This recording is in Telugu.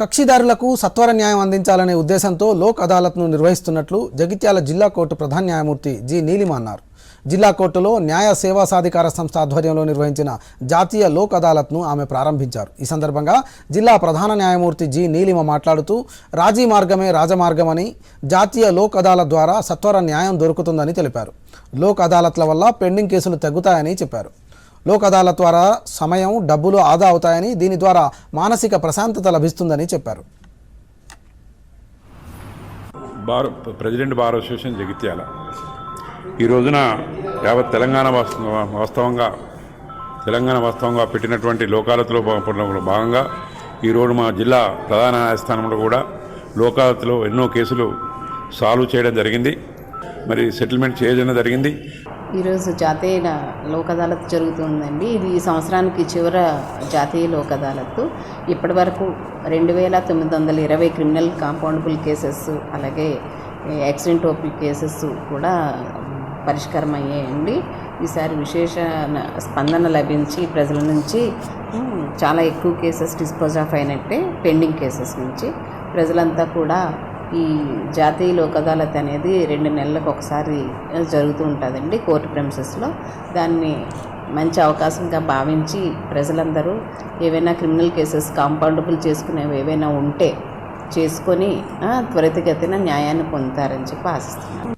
కక్షిదారులకు సత్వర న్యాయం అందించాలనే ఉద్దేశంతో లోక్ అదాలత్ను నిర్వహిస్తున్నట్లు జగిత్యాల జిల్లా కోర్టు ప్రధాన న్యాయమూర్తి జి నీలిమ అన్నారు. జిల్లా కోర్టులో న్యాయ సేవా సాధికార సంస్థ ఆధ్వర్యంలో నిర్వహించిన జాతీయ లోక్ అదాలత్ను ఆమె ప్రారంభించారు. ఈ సందర్భంగా జిల్లా ప్రధాన న్యాయమూర్తి జి నీలిమ మాట్లాడుతూ రాజీ మార్గమే రాజమార్గమని జాతీయ లోక్ అదాలత్ ద్వారా సత్వర న్యాయం దొరుకుతుందని తెలిపారు. లోక్ అదాలత్ల వల్ల పెండింగ్ కేసులు తగ్గుతాయని చెప్పారు. లోక్ అదాలత్ ద్వారా సమయం డబ్బులు ఆదా అవుతాయని దీని ద్వారా మానసిక ప్రశాంతత లభిస్తుందని చెప్పారు. Bar president bar association Jagtial. ఈ రోజున యావత్ తెలంగాణ వాస్తవంగా తెలంగాణ వాస్తవంగా పెట్టినటువంటి లోకాలతలో భాగంగా ఈరోజు మా జిల్లా ప్రధాన న్యాయస్థానంలో కూడా లోకాలతలో ఎన్నో కేసులు సాల్వ్ చేయడం జరిగింది. మరి సెటిల్మెంట్ చేయడం జరిగింది. ఈరోజు జాతీయ లోక్ అదాలత్ జరుగుతుందండి. ఇది ఈ సంవత్సరానికి చివర జాతీయ లోక్ అదాలత్ ఇప్పటి వరకు రెండు వేల తొమ్మిది వందల ఇరవై క్రిమినల్ కాంపౌండబుల్ కేసెస్ అలాగే యాక్సిడెంట్ ఓపీ కేసెస్ కూడా పరిష్కారం అయ్యాయండి ఈసారి విశేష స్పందన లభించి ప్రజల నుంచి చాలా ఎక్కువ కేసెస్ డిస్పోజ్ ఆఫ్ అయినట్టే పెండింగ్ కేసెస్ నుంచి ప్రజలంతా కూడా ఈ జాతీయ లోక్ అదాలత్ అనేది రెండు నెలలకు ఒకసారి జరుగుతూ ఉంటుందండి కోర్టు ప్రెమిసెస్లో దాన్ని మంచి అవకాశంగా భావించి ప్రజలందరూ ఏవైనా క్రిమినల్ కేసెస్ కాంపౌండబుల్ చేసుకునేవి ఏవైనా ఉంటే చేసుకొని త్వరితగతిన న్యాయాన్ని పొందుతారని చెప్పి ఆశిస్తున్నాను.